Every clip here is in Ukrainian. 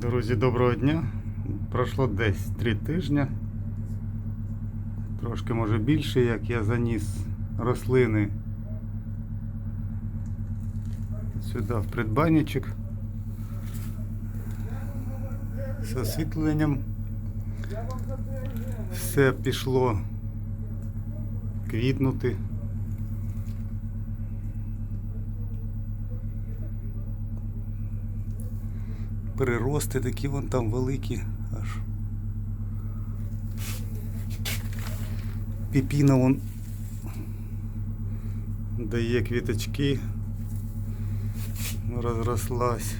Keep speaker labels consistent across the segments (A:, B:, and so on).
A: Друзі, доброго дня. Пройшло десь три тижні. Трошки може більше, як я заніс рослини сюди в придбанничок з освітленням. Все пішло квітнути. Прирости такі вон там великі аж. Піпіна вон дає квіточки. Розрослась.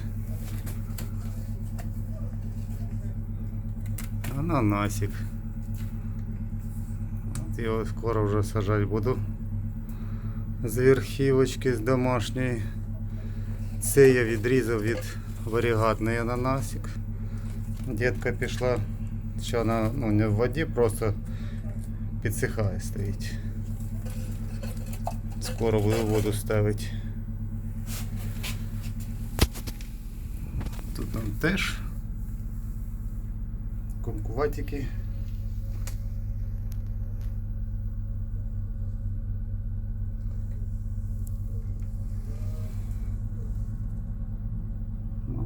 A: Ананасик. От його скоро вже сажати буду. З верхівочки з домашньої. Це я відрізав від варігатний ананасик. Дітка пішла, що вона ну, не в воді, просто підсихає стоїть. Скоро буду воду ставити. Тут там теж кумкуватики.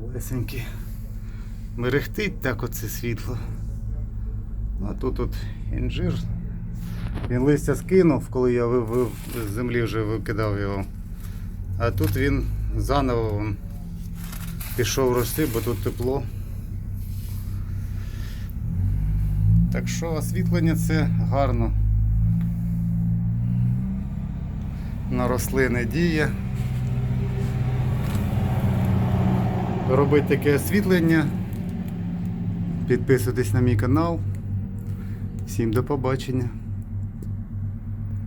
A: Малесенькі. Мерехтить так оце світло. А тут от інжир. Він листя скинув, коли я з землі вже викидав його. А тут він заново вон, пішов рости, бо тут тепло. Так що освітлення це гарно. На рослини діє. Робить таке освітлення. Підписуйтесь на мій канал. Всім до побачення.